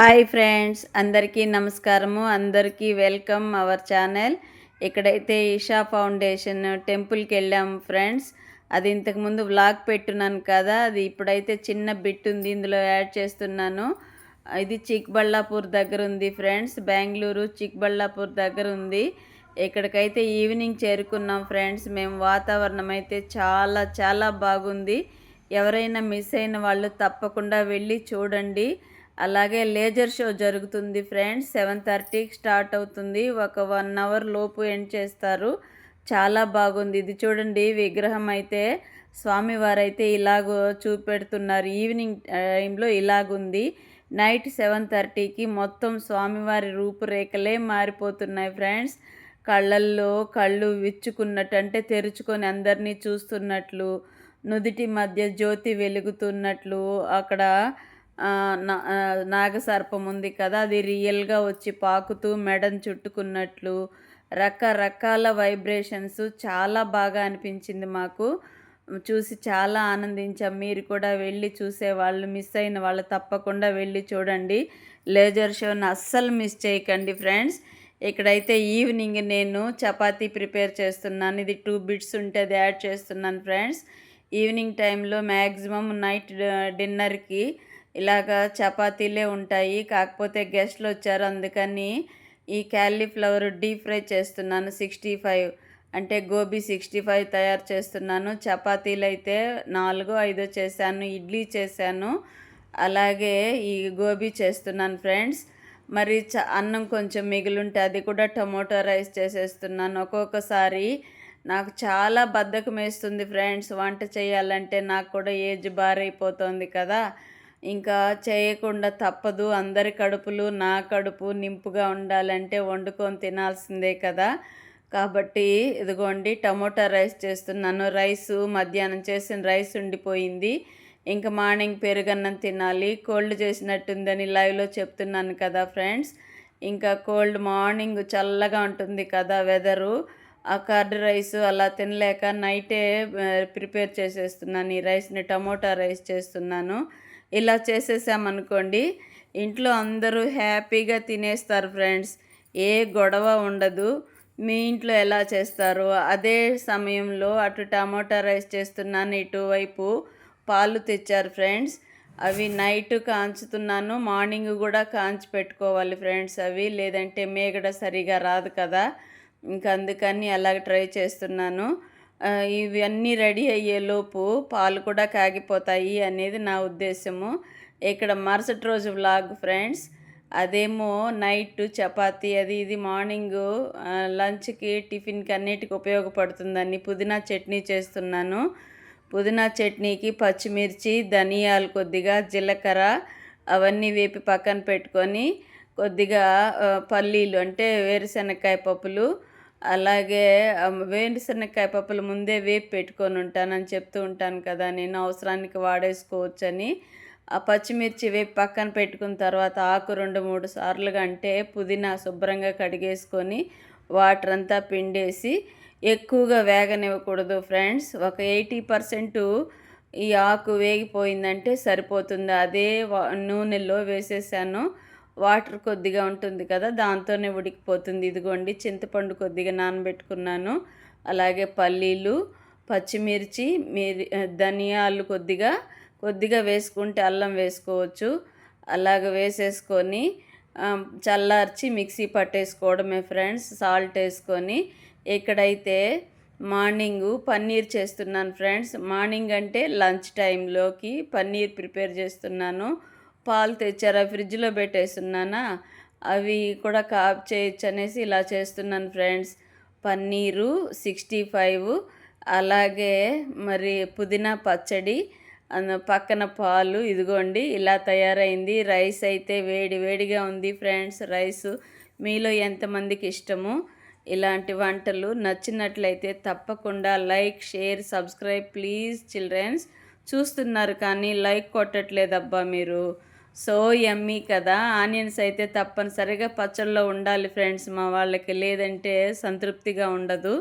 Hi friends అందరికీ నమస్కారము అందరికీ వెల్కమ్ అవర్ ఛానల్. ఇక్కడైతే ఈషా ఫౌండేషన్ టెంపుల్కి వెళ్ళాము ఫ్రెండ్స్. అది ఇంతకుముందు వ్లాగ్ పెట్టున్నాను కదా అది ఇప్పుడైతే చిన్న బిట్ ఉంది ఇందులో యాడ్ చేస్తున్నాను. ఇది చిక్బళ్ళాపూర్ దగ్గర ఉంది ఫ్రెండ్స్ బెంగళూరు చిక్బళ్ళాపూర్ దగ్గర ఉంది. ఇక్కడికైతే ఈవినింగ్ చేరుకున్నాం ఫ్రెండ్స్ మేము వాతావరణం అయితే చాలా చాలా బాగుంది. ఎవరైనా మిస్ అయిన వాళ్ళు తప్పకుండా వెళ్ళి చూడండి. అలాగే లేజర్ షో జరుగుతుంది ఫ్రెండ్స్. సెవెన్ థర్టీకి స్టార్ట్ అవుతుంది. ఒక వన్ అవర్ లోపు ఎండ్ చేస్తారు. చాలా బాగుంది. ఇది చూడండి విగ్రహం అయితే స్వామివారైతే ఇలాగ చూపెడుతున్నారు. ఈవినింగ్ టైంలో ఇలాగుంది. నైట్ సెవెన్ థర్టీకి మొత్తం స్వామివారి రూపురేఖలే మారిపోతున్నాయి ఫ్రెండ్స్. కళ్ళల్లో కళ్ళు విచ్చుకున్నట్టు అంటే తెరుచుకొని అందరినీ చూస్తున్నట్లు నుదిటి మధ్య జ్యోతి వెలుగుతున్నట్లు అక్కడ నాగసర్పం ఉంది కదా అది రియల్గా వచ్చి పాకుతూ మెడను చుట్టుకున్నట్లు రకరకాల వైబ్రేషన్స్ చాలా బాగా అనిపించింది మాకు. చూసి చాలా ఆనందించాం. మీరు కూడా వెళ్ళి చూసే వాళ్ళు మిస్ అయిన వాళ్ళు తప్పకుండా వెళ్ళి చూడండి. లేజర్ షోని అస్సలు మిస్ చేయకండి ఫ్రెండ్స్. ఇక్కడైతే ఈవినింగ్ నేను చపాతీ ప్రిపేర్ చేస్తున్నాను. ఇది టూ బిట్స్ ఉంటే అది యాడ్ చేస్తున్నాను ఫ్రెండ్స్. ఈవినింగ్ టైంలో మ్యాక్సిమం నైట్ డిన్నర్కి ఇలాగ చపాతీలే ఉంటాయి. కాకపోతే గెస్ట్లు వచ్చారు. అందుకని ఈ క్యాలీఫ్లవర్ డీప్ ఫ్రై చేస్తున్నాను. సిక్స్టీ ఫైవ్ అంటే గోబీ సిక్స్టీ ఫైవ్ తయారు చేస్తున్నాను. చపాతీలు అయితే నాలుగు ఐదో చేశాను. ఇడ్లీ చేశాను. అలాగే ఈ గోబీ చేస్తున్నాను ఫ్రెండ్స్. మరి చ అన్నం కొంచెం మిగిలింటే అది కూడా టమోటో రైస్ చేసేస్తున్నాను. ఒక్కొక్కసారి నాకు చాలా బద్ధకం వేస్తుంది ఫ్రెండ్స్. వంట చేయాలంటే నాకు కూడా ఏజ్ బారైపోతుంది కదా. ఇంకా చేయకుండా తప్పదు. అందరి కడుపులు నా కడుపు నింపుగా ఉండాలంటే వండుకొని తినాల్సిందే కదా. కాబట్టి ఇదిగోండి టమోటా రైస్ చేస్తున్నాను. రైసు మధ్యాహ్నం చేసిన రైస్ ఉండిపోయింది. ఇంకా మార్నింగ్ పెరుగన్నం తినాలి. కోల్డ్ చేసినట్టుందని లైవ్లో చెప్తున్నాను కదా ఫ్రెండ్స్. ఇంకా కోల్డ్ మార్నింగ్ చల్లగా ఉంటుంది కదా వెదరు. ఆ కర్డ్ రైస్ అలా తినలేక నైటే ప్రిపేర్ చేసేస్తున్నాను. ఈ రైస్ని టమోటా రైస్ చేస్తున్నాను. ఇలా చేసేసామనుకోండి ఇంట్లో అందరూ హ్యాపీగా తినేస్తారు ఫ్రెండ్స్. ఏ గొడవ ఉండదు. మీ ఇంట్లో ఎలా చేస్తారు అదే సమయంలో అటు టమాటా రైస్ చేస్తున్నాను ఇటువైపు పాలు తెచ్చారు ఫ్రెండ్స్. అవి నైట్ కాంచుతున్నాను మార్నింగ్ కూడా కాంచి పెట్టుకోవాలి ఫ్రెండ్స్ అవి. లేదంటే మేగడ సరిగా రాదు కదా. ఇంకా అందుకని అలాగ ట్రై చేస్తున్నాను. ఇవన్నీ రెడీ అయ్యేలోపు పాలు కూడా కాగిపోతాయి అనేది నా ఉద్దేశము. ఇక్కడ మరుసటి రోజు వ్లాగ్ ఫ్రెండ్స్ అదేమో నైట్ చపాతి అది ఇది మార్నింగ్ లంచ్కి టిఫిన్కి అన్నిటికి ఉపయోగపడుతుందని పుదీనా చట్నీ చేస్తున్నాను. పుదీనా చట్నీకి పచ్చిమిర్చి ధనియాలు కొద్దిగా జీలకర్ర అవన్నీ వేపి పక్కన పెట్టుకొని కొద్దిగా పల్లీలు అంటే వేరుశనగకాయ పప్పులు అలాగే వేరుశనగకాయ పప్పులు ముందే వేపి పెట్టుకొని ఉంటానని చెప్తూ ఉంటాను కదా నేను అవసరానికి వాడేసుకోవచ్చని. ఆ పచ్చిమిర్చి వేపి పక్కన పెట్టుకున్న తర్వాత ఆకు రెండు మూడు సార్లుగా అంటే పుదీనా శుభ్రంగా కడిగేసుకొని వాటర్ అంతా పిండేసి ఎక్కువగా వేగనివ్వకూడదు ఫ్రెండ్స్. ఒక ఎయిటీ పర్సెంట్ ఈ ఆకు వేగిపోయిందంటే సరిపోతుంది. అదే నూనెలో వేసేసాను. వాటర్ కొద్దిగా ఉంటుంది కదా దాంతోనే ఉడికిపోతుంది. ఇదిగోండి చింతపండు కొద్దిగా నానబెట్టుకున్నాను. అలాగే పల్లీలు పచ్చిమిర్చి మిరి ధనియాలు కొద్దిగా కొద్దిగా వేసుకుంటే అల్లం వేసుకోవచ్చు. అలాగ వేసేసుకొని చల్లార్చి మిక్సీ పట్టేసుకోవడమే ఫ్రెండ్స్ సాల్ట్ వేసుకొని. ఇక్కడైతే మార్నింగు పన్నీర్ చేస్తున్నాను ఫ్రెండ్స్ మార్నింగ్ అంటే లంచ్ టైంలోకి పన్నీర్ ప్రిపేర్ చేస్తున్నాను. పాలు తెచ్చారా? ఫ్రిడ్జ్లో పెట్టేస్తున్నానా? అవి కూడా కాప్ చేయొచ్చు అనేసి ఇలా చేస్తున్నాను ఫ్రెండ్స్. పన్నీరు సిక్స్టీ ఫైవ్ అలాగే మరి పుదీనా పచ్చడి పక్కన పాలు ఇదిగోండి ఇలా తయారైంది. రైస్ అయితే వేడి వేడిగా ఉంది ఫ్రెండ్స్. రైస్ మీలో ఎంతమందికి ఇష్టము? ఇలాంటి వంటలు నచ్చినట్లయితే తప్పకుండా like share subscribe please childrens. చూస్తున్నారు కానీ లైక్ కొట్టట్లేదబ్బా మీరు. సో ఎమ్మీ కదా ఆనియన్స్ అయితే తప్పనిసరిగా పచ్చళ్ళలో ఉండాలి ఫ్రెండ్స్ మా వాళ్ళకి లేదంటే సంతృప్తిగా ఉండదు.